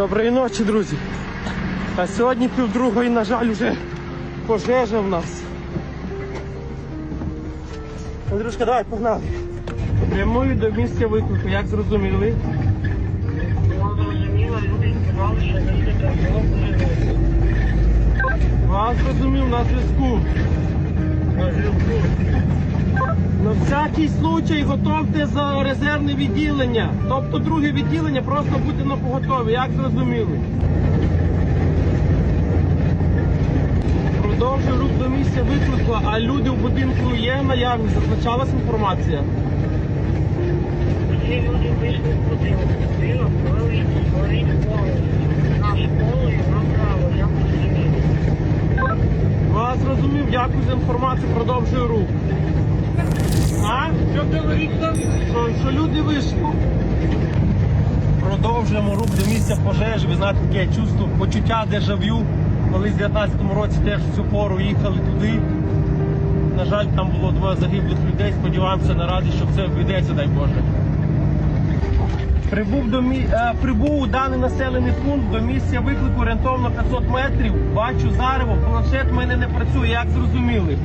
Доброї ночі, друзі. А сьогодні півдругої, на жаль, вже пожежа в нас. Андрюшка, давай, погнали. Прямую до місця виклику, як зрозуміли. Вас зрозумів на зв'язку. На всякий случай готовте за резервне відділення. Тобто друге відділення просто бути на поготові, як зрозуміли. Продовжую рух до місця виклику, а люди в будинку є наявність, зазначалась інформація. Всі люди вийшли в будинок. Будинок горить, горить повністю. На школу і направо, я розумію. Вас зрозумів, дякую за інформацію, продовжую рух. Що, що люди вийшли? Продовжуємо рух до місця пожежі. Ви знаєте, таке чувство, почуття дежавю. Коли в 19-му році теж в цю пору їхали туди. На жаль, там було двоє загиблих людей. Сподіваємося наразі, що все обійдеться, дай Боже. Прибув до мі... е, прибув у даний населений пункт до місця виклику орієнтовно 500 метрів. Бачу зарево, планшет в мене не працює, як зрозуміли.